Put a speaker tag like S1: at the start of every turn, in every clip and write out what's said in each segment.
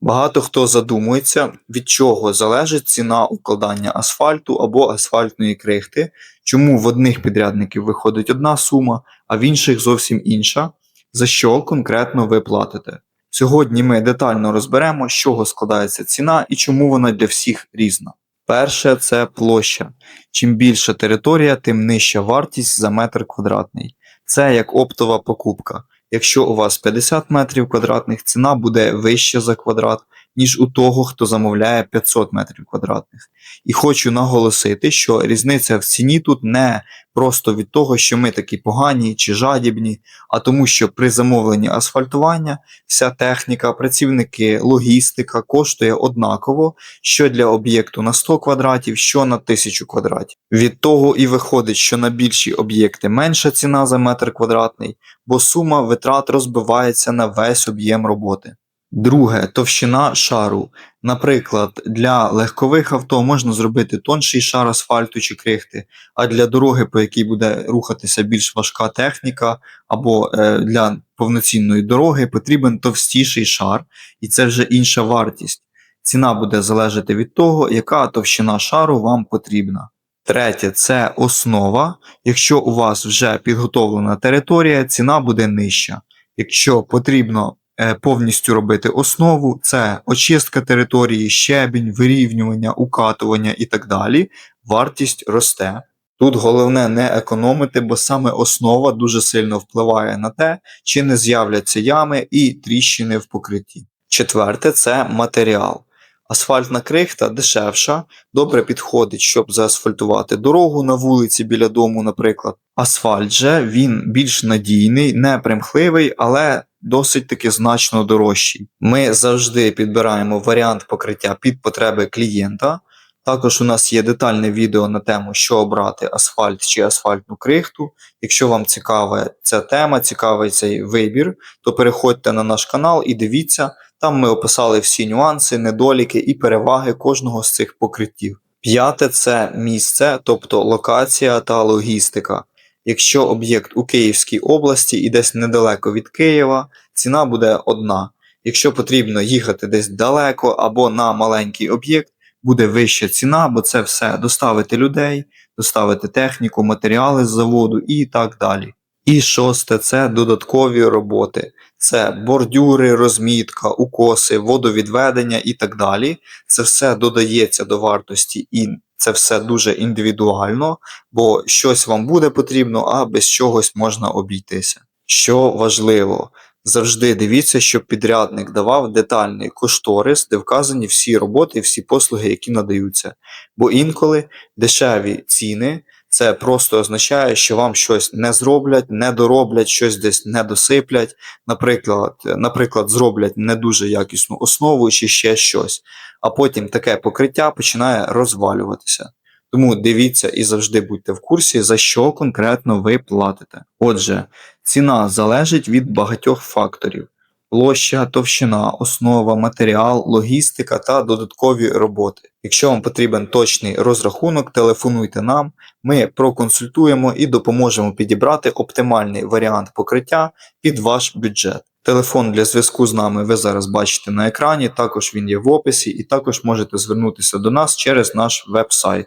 S1: Багато хто задумується, від чого залежить ціна укладання асфальту або асфальтної крихти, чому в одних підрядників виходить одна сума, а в інших зовсім інша, за що конкретно ви платите. Сьогодні ми детально розберемо, з чого складається ціна і чому вона для всіх різна. Перше це площа. Чим більша територія, тим нижча вартість за метр квадратний. Це як оптова покупка. Якщо у вас 50 метрів квадратних, ціна буде вища за квадрат, ніж у того, хто замовляє 500 метрів квадратних. І хочу наголосити, що різниця в ціні тут не просто від того, що ми такі погані чи жадібні, а тому, що при замовленні асфальтування вся техніка, працівники, логістика коштує однаково, що для об'єкту на 100 квадратів, що на 1000 квадратів. Від того і виходить, що на більші об'єкти менша ціна за метр квадратний, бо сума витрат розбивається на весь об'єм роботи. Друге товщина шару. Наприклад, для легкових авто можна зробити тонший шар асфальту чи крихти, а для дороги, по якій буде рухатися більш важка техніка, або е, для повноцінної дороги потрібен товстіший шар, і це вже інша вартість. Ціна буде залежати від того, яка товщина шару вам потрібна. Третє це основа. Якщо у вас вже підготовлена територія, ціна буде нижча. Якщо потрібно повністю робити основу, це очистка території, щебінь, вирівнювання, укатування і так далі, вартість росте. Тут головне не економити, бо саме основа дуже сильно впливає на те, чи не з'являться ями і тріщини в покритті. Четверте це матеріал. Асфальтна крихта дешевша, добре підходить, щоб заасфальтувати дорогу на вулиці біля дому, наприклад. Асфальт же він більш надійний, не примхливий, але досить таки значно дорожчий. Ми завжди підбираємо варіант покриття під потреби клієнта. Також у нас є детальне відео на тему, що обрати асфальт чи асфальтну крихту. Якщо вам цікава ця тема, цікавий цей вибір, то переходьте на наш канал і дивіться. Там ми описали всі нюанси, недоліки і переваги кожного з цих покриттів. П'яте це місце, тобто локація та логістика. Якщо об'єкт у Київській області і десь недалеко від Києва, ціна буде одна. Якщо потрібно їхати десь далеко або на маленький об'єкт, буде вища ціна, бо це все доставити людей, доставити техніку, матеріали з заводу і так далі. І шосте це додаткові роботи. Це бордюри, розмітка, укоси, водовідведення і так далі. Це все додається до вартості, і це все дуже індивідуально, бо щось вам буде потрібно, а без чогось можна обійтися. Що важливо, завжди дивіться, щоб підрядник давав детальний кошторис, де вказані всі роботи, всі послуги, які надаються. Бо інколи дешеві ціни. Це просто означає, що вам щось не зроблять, не дороблять, щось десь не досиплять. Наприклад, наприклад, зроблять не дуже якісну основу чи ще щось, а потім таке покриття починає розвалюватися. Тому дивіться і завжди будьте в курсі, за що конкретно ви платите. Отже, ціна залежить від багатьох факторів: площа, товщина, основа, матеріал, логістика та додаткові роботи. Якщо вам потрібен точний розрахунок, телефонуйте нам, ми проконсультуємо і допоможемо підібрати оптимальний варіант покриття під ваш бюджет. Телефон для зв'язку з нами ви зараз бачите на екрані, також він є в описі, і також можете звернутися до нас через наш веб-сайт.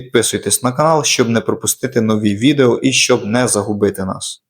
S1: Підписуйтесь на канал, щоб не пропустити нові відео і щоб не загубити нас.